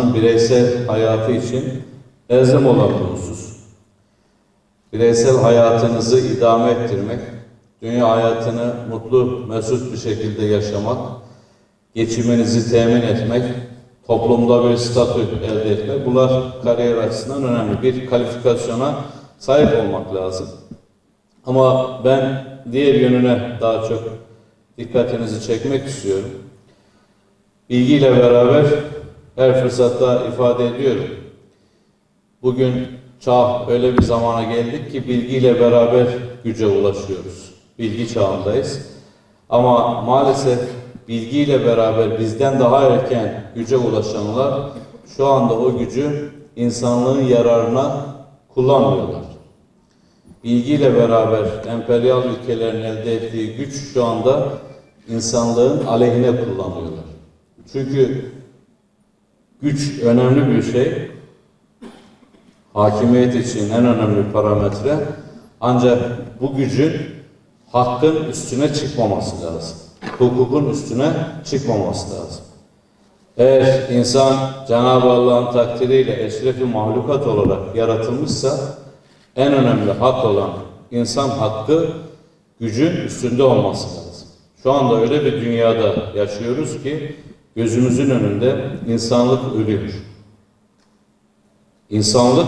insanın bireysel hayatı için elzem olan bir husus. Bireysel hayatınızı idame ettirmek, dünya hayatını mutlu, mesut bir şekilde yaşamak, geçiminizi temin etmek, toplumda bir statü elde etmek, bunlar kariyer açısından önemli. Bir kalifikasyona sahip olmak lazım. Ama ben diğer yönüne daha çok dikkatinizi çekmek istiyorum. Bilgiyle beraber her fırsatta ifade ediyorum. Bugün çağ öyle bir zamana geldik ki bilgiyle beraber güce ulaşıyoruz. Bilgi çağındayız. Ama maalesef bilgiyle beraber bizden daha erken güce ulaşanlar şu anda o gücü insanlığın yararına kullanmıyorlar. Bilgiyle beraber emperyal ülkelerin elde ettiği güç şu anda insanlığın aleyhine kullanıyorlar. Çünkü güç önemli bir şey. Hakimiyet için en önemli parametre. Ancak bu gücün hakkın üstüne çıkmaması lazım. Hukukun üstüne çıkmaması lazım. Eğer insan Cenab-ı Allah'ın takdiriyle eşrefi mahlukat olarak yaratılmışsa en önemli hak olan insan hakkı gücün üstünde olması lazım. Şu anda öyle bir dünyada yaşıyoruz ki gözümüzün önünde insanlık ölüyor. İnsanlık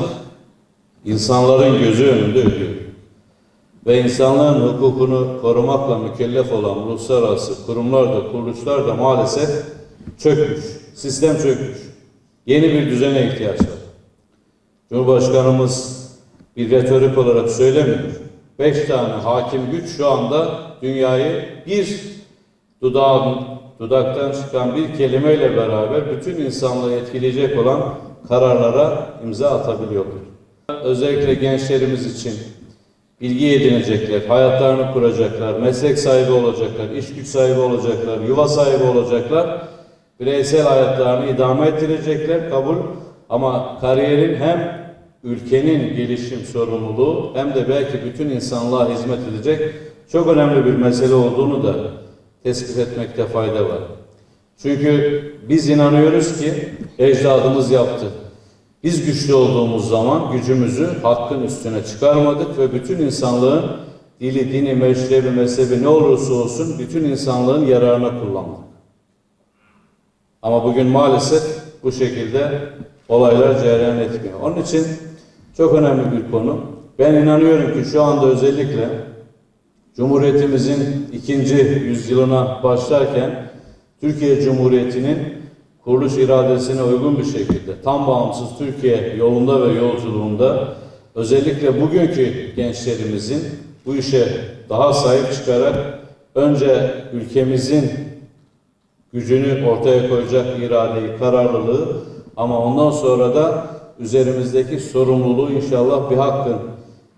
insanların gözü önünde ölüyor. Ve insanlığın hukukunu korumakla mükellef olan uluslararası kurumlar da kuruluşlar da maalesef çökmüş. Sistem çökmüş. Yeni bir düzene ihtiyaç var. Cumhurbaşkanımız bir retorik olarak söylemiyor. Beş tane hakim güç şu anda dünyayı bir dudağın, dudaktan çıkan bir kelimeyle beraber bütün insanlığı etkileyecek olan kararlara imza atabiliyorlar. Özellikle gençlerimiz için bilgi edinecekler, hayatlarını kuracaklar, meslek sahibi olacaklar, iş güç sahibi olacaklar, yuva sahibi olacaklar. Bireysel hayatlarını idame ettirecekler, kabul. Ama kariyerin hem ülkenin gelişim sorumluluğu hem de belki bütün insanlığa hizmet edecek çok önemli bir mesele olduğunu da tespit etmekte fayda var. Çünkü biz inanıyoruz ki ecdadımız yaptı. Biz güçlü olduğumuz zaman gücümüzü hakkın üstüne çıkarmadık ve bütün insanlığın dili, dini, meşrebi, mezhebi ne olursa olsun bütün insanlığın yararına kullandık. Ama bugün maalesef bu şekilde olaylar cereyan etmiyor. Onun için çok önemli bir konu. Ben inanıyorum ki şu anda özellikle Cumhuriyetimizin ikinci yüzyılına başlarken Türkiye Cumhuriyeti'nin kuruluş iradesine uygun bir şekilde tam bağımsız Türkiye yolunda ve yolculuğunda özellikle bugünkü gençlerimizin bu işe daha sahip çıkarak önce ülkemizin gücünü ortaya koyacak iradeyi, kararlılığı ama ondan sonra da üzerimizdeki sorumluluğu inşallah bir hakkın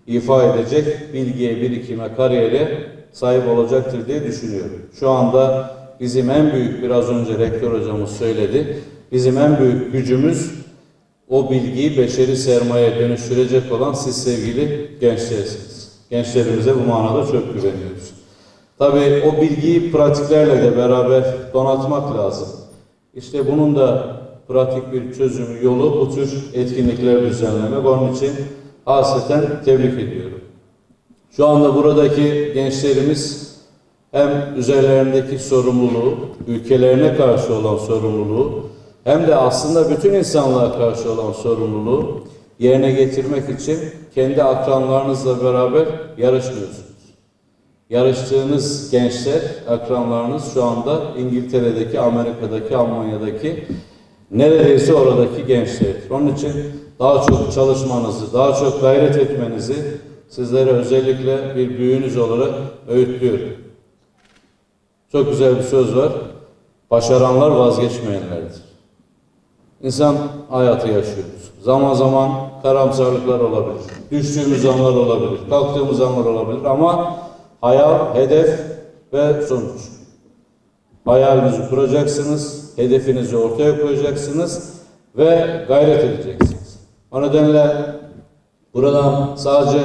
ifa edecek bilgiye, birikime, kariyere sahip olacaktır diye düşünüyorum. Şu anda bizim en büyük, biraz önce rektör hocamız söyledi, bizim en büyük gücümüz o bilgiyi beşeri sermaye dönüştürecek olan siz sevgili gençlersiniz. Gençlerimize bu manada çok güveniyoruz. Tabii o bilgiyi pratiklerle de beraber donatmak lazım. İşte bunun da pratik bir çözümü yolu bu tür etkinlikler düzenlemek. Onun için hasreten tebrik ediyorum. Şu anda buradaki gençlerimiz hem üzerlerindeki sorumluluğu, ülkelerine karşı olan sorumluluğu, hem de aslında bütün insanlığa karşı olan sorumluluğu yerine getirmek için kendi akranlarınızla beraber yarışmıyorsunuz. Yarıştığınız gençler, akranlarınız şu anda İngiltere'deki, Amerika'daki, Almanya'daki neredeyse oradaki gençler. Onun için daha çok çalışmanızı, daha çok gayret etmenizi sizlere özellikle bir büyüğünüz olarak öğütlüyorum. Çok güzel bir söz var. Başaranlar vazgeçmeyenlerdir. İnsan hayatı yaşıyoruz. Zaman zaman karamsarlıklar olabilir. Düştüğümüz anlar olabilir. Kalktığımız anlar olabilir. Ama hayal, hedef ve sonuç. Hayalinizi kuracaksınız, hedefinizi ortaya koyacaksınız ve gayret edeceksiniz. O nedenle buradan sadece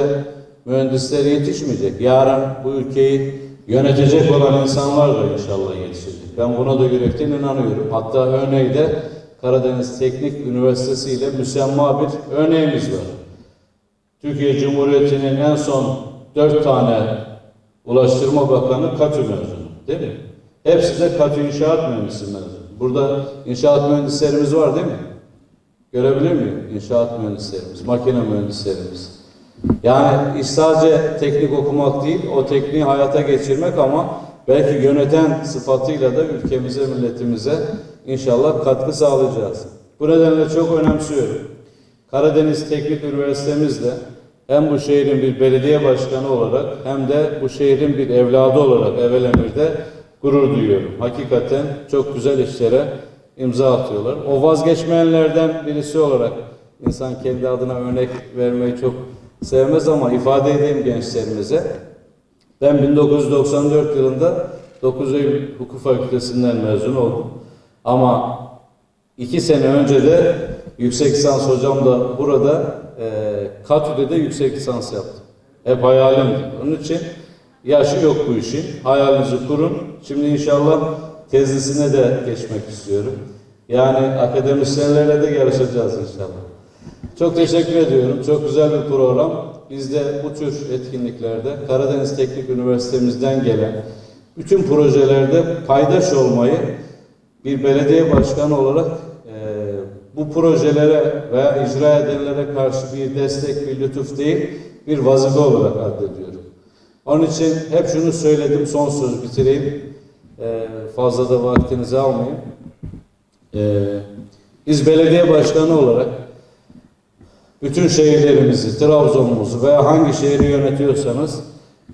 mühendisler yetişmeyecek. Yarın bu ülkeyi yönetecek olan insanlar da inşallah yetişecek. Ben buna da yürekten inanıyorum. Hatta örneği de Karadeniz Teknik Üniversitesi ile müsemma bir örneğimiz var. Türkiye Cumhuriyeti'nin en son dört tane Ulaştırma Bakanı KATÜ mezunu değil mi? Hepsi de KATÜ İnşaat Mühendisi mezunu. Burada inşaat mühendislerimiz var değil mi? Görebilir miyim? İnşaat mühendislerimiz, makine mühendislerimiz. Yani iş sadece teknik okumak değil, o tekniği hayata geçirmek ama belki yöneten sıfatıyla da ülkemize, milletimize inşallah katkı sağlayacağız. Bu nedenle çok önemsiyorum. Karadeniz Teknik Üniversitemizle hem bu şehrin bir belediye başkanı olarak hem de bu şehrin bir evladı olarak Evelemir'de gurur duyuyorum. Hakikaten çok güzel işlere imza atıyorlar. O vazgeçmeyenlerden birisi olarak insan kendi adına örnek vermeyi çok sevmez ama ifade edeyim gençlerimize. Ben 1994 yılında 9 Eylül Hukuk Fakültesinden mezun oldum. Ama iki sene önce de yüksek lisans hocam da burada e, Katü'de de yüksek lisans yaptım. Hep hayalimdi. Onun için yaşı yok bu işin. Hayalinizi kurun. Şimdi inşallah tezlisine de geçmek istiyorum. Yani akademisyenlerle de yarışacağız inşallah. Çok teşekkür ediyorum. Çok güzel bir program. Biz de bu tür etkinliklerde Karadeniz Teknik Üniversitemizden gelen bütün projelerde paydaş olmayı bir belediye başkanı olarak e, bu projelere veya icra edenlere karşı bir destek, bir lütuf değil, bir vazife olarak addediyorum. Onun için hep şunu söyledim, son söz bitireyim. E, fazla da vaktinizi almayayım. E, biz belediye başkanı olarak bütün şehirlerimizi, Trabzon'umuzu veya hangi şehri yönetiyorsanız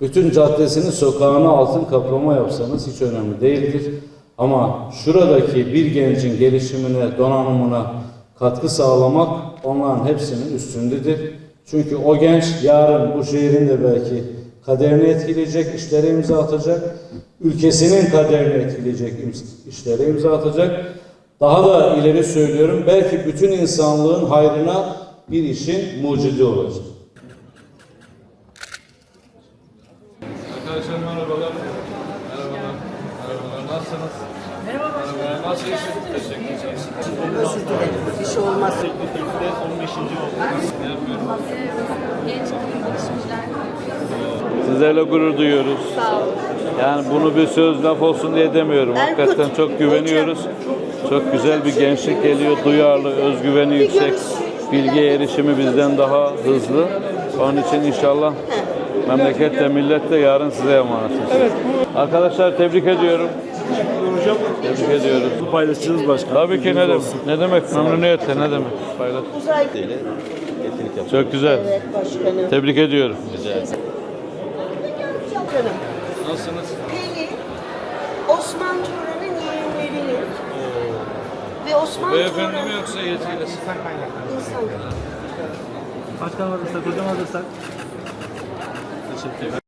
bütün caddesini, sokağını altın kaplama yapsanız hiç önemli değildir. Ama şuradaki bir gencin gelişimine, donanımına katkı sağlamak onların hepsinin üstündedir. Çünkü o genç yarın bu şehrin de belki kaderini etkileyecek, işlere imza atacak, ülkesinin kaderini etkileyecek işlere imza atacak. Daha da ileri söylüyorum, belki bütün insanlığın hayrına bir işin mucidi olacak. Arkadaşlar merhabalar. Merhabalar. Merhabalar. Nasılsınız? Merhabalar. Nasıl işin? Teşekkür ederim. Özür dilerim. Bir şey olmaz. Teknikte 15. oldu. Yapıyorum? Genç girişimciler. Sizlerle gurur duyuyoruz. Sağ olun. Yani bunu bir söz laf olsun diye demiyorum. Erkut, Hakikaten çok güveniyoruz. Çok güzel bir gençlik geliyor. Duyarlı, özgüveni yüksek. Bilgiye erişimi bizden daha hızlı. Onun için inşallah memleket de millet de yarın size emanet. Evet. Arkadaşlar tebrik ediyorum. Hocam Tebrik ediyoruz. paylaşacağız başkan. Tabii ki ne demek. Ne demek? Memnuniyetle ne demek? Paylaş. Çok güzel. Evet başkanım. Tebrik ediyorum. Canım. Nasılsınız? Pelin, Osman Turan'ın yeğenlerinin ve Osman Beyefendi mi yoksa yetkilisi? insan Başkan alırsak, hocam alırsak. Teşekkür ederim.